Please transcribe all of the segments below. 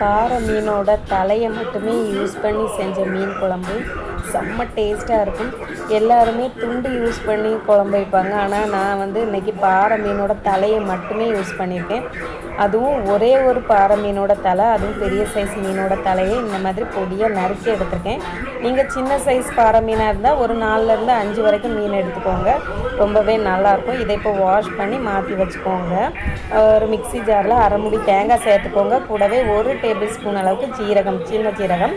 பாறை மீனோட தலையை மட்டுமே யூஸ் பண்ணி செஞ்ச மீன் குழம்பு. செம்ம டேஸ்ட்டாக இருக்கும். எல்லாருமே துண்டு யூஸ் பண்ணி குழம்பு வைப்பாங்க. ஆனால் நான் வந்து இன்றைக்கி பாறை மீனோட தலையை மட்டுமே யூஸ் பண்ணியிருக்கேன். அதுவும் ஒரே ஒரு பாறை மீனோட தலை அதுவும் பெரிய சைஸ் மீனோட தலையை இந்த மாதிரி பொடியாக நறுக்கி எடுத்திருக்கேன். நீங்கள் சின்ன சைஸ் பாறை மீனாக இருந்தால் ஒரு நாலுலேருந்து அஞ்சு வரைக்கும் மீன் எடுத்துக்கோங்க. ரொம்பவே நல்லாயிருக்கும். இதை இப்போ வாஷ் பண்ணி மாற்றி வச்சுக்கோங்க. ஒரு மிக்ஸி ஜாரில் அரை முடி தேங்காய் சேர்த்துக்கோங்க. கூடவே ஒரு டேபிள் ஸ்பூன் அளவுக்கு சீரகம் சின்ன சீரகம்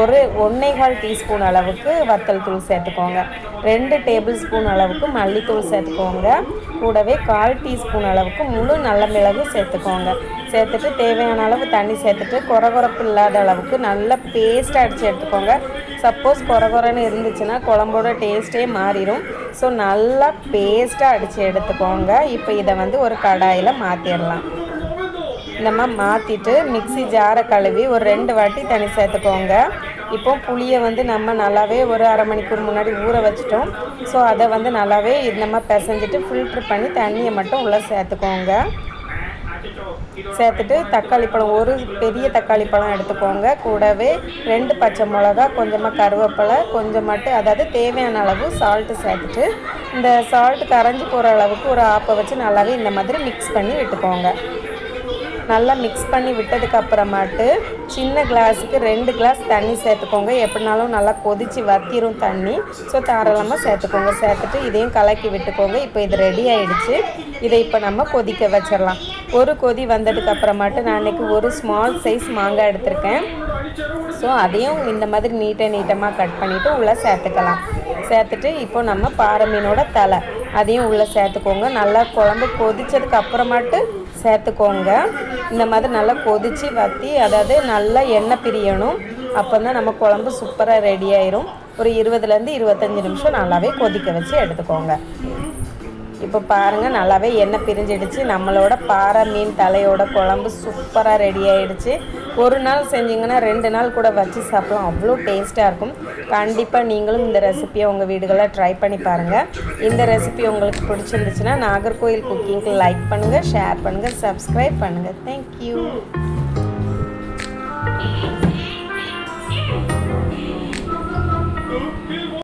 ஒரு ஒன்றே கால் டீஸ்பூன் அளவுக்கு வத்தல் தூள் சேர்த்துக்கோங்க. ரெண்டு டேபிள் ஸ்பூன் அளவுக்கு மல்லித்தூள் சேர்த்துக்கோங்க. கூடவே கால் டீஸ்பூன் அளவுக்கு முழு நல்ல மிளகு சேர்த்துக்கோங்க. சேர்த்துட்டு தேவையான அளவு தண்ணி சேர்த்துட்டு குறகுறப்பு இல்லாத அளவுக்கு நல்லா பேஸ்ட்டாக அடித்து எடுத்துக்கோங்க. சப்போஸ் குறகுறன்னு இருந்துச்சுன்னா குழம்போட டேஸ்ட்டே மாறிடும் ஸோ நல்லா பேஸ்ட்டாக அடித்து எடுத்துக்கோங்க. இப்போ இதை வந்து ஒரு கடாயில் மாற்றிடலாம் இந்த மாதிரி மாற்றிட்டு மிக்சி ஜாரை கழுவி ஒரு ரெண்டு வாட்டி தண்ணி சேர்த்துக்கோங்க. இப்போ புளியை வந்து நம்ம நல்லாவே ஒரு அரை மணிக்கூர் முன்னாடி ஊற வச்சிட்டோம். ஸோ அதை வந்து நல்லாவே இந்த மாதிரி பிசைஞ்சிட்டு ஃபில்ட்ரு பண்ணி தண்ணியை மட்டும் உள்ளே சேர்த்துக்கோங்க. சேர்த்துட்டு தக்காளி பழம் ஒரு பெரிய தக்காளி பழம் எடுத்துக்கோங்க. கூடவே ரெண்டு பச்சை மிளகா கொஞ்சமாக கருவேப்பிலை கொஞ்சம் மட்டும் அதாவது தேவையான அளவு சால்ட்டு சேர்த்துட்டு இந்த சால்ட்டு கரைஞ்சி போகிற அளவுக்கு ஒரு ஆப்பை வச்சு நல்லாவே இந்த மாதிரி மிக்ஸ் பண்ணி விட்டுக்கோங்க. நல்லா மிக்ஸ் பண்ணி விட்டதுக்கு அப்புறமாட்டு சின்ன கிளாஸுக்கு ரெண்டு கிளாஸ் தண்ணி சேர்த்துக்கோங்க. எப்படினாலும் நல்லா கொதித்து வத்திரும் தண்ணி. ஸோ தாராளமாக சேர்த்துக்கோங்க. சேர்த்துட்டு இதையும் கலக்கி விட்டுக்கோங்க. இப்போ இது ரெடி ஆகிடுச்சு இதை இப்போ நம்ம கொதிக்க வச்சிடலாம். ஒரு கொதி வந்ததுக்கு அப்புறமாட்டு நான் இன்றைக்கி ஒரு ஸ்மால் சைஸ் மாங்காய் எடுத்திருக்கேன். ஸோ அதையும் இந்த மாதிரி நீட்டை நீட்டமாக கட் பண்ணிவிட்டு உள்ளே சேர்த்துக்கலாம். சேர்த்துட்டு இப்போ நம்ம பாறை மீனோட தலை. அதையும் உள்ளே சேர்த்துக்கோங்க. நல்லா குழம்பு கொதிச்சதுக்கு அப்புறமாட்டு சேர்த்துக்கோங்க. இந்த மாதிரி நல்லா கொதித்து வற்றி அதாவது நல்லா எண்ணெய் பிரியணும். அப்போ தான் நம்ம குழம்பு சூப்பராக ரெடி ஆயிரும். ஒரு இருபதுலேருந்து இருபத்தஞ்சி நிமிஷம் நல்லாவே கொதிக்க வச்சு எடுத்துக்கோங்க. இப்போ பாருங்கள் நல்லாவே எண்ணெய் பிரிஞ்சிடுச்சு. நம்மளோட பாறை மீன் தலையோட குழம்பு சூப்பராக ரெடி ஆகிடுச்சு ஒரு நாள் செஞ்சிங்கன்னா ரெண்டு நாள் கூட வச்சு சாப்பிடலாம். அவ்வளோ டேஸ்ட்டாக இருக்கும். கண்டிப்பாக நீங்களும் இந்த ரெசிபியை உங்கள் வீடுகளில் ட்ரை பண்ணி பாருங்கள் இந்த ரெசிபி உங்களுக்கு பிடிச்சிருந்துச்சுன்னா நாகர்கோயில் குக்கிங்க்கு லைக் பண்ணுங்கள் ஷேர் பண்ணுங்கள் சப்ஸ்கிரைப் பண்ணுங்கள் தேங்க்யூ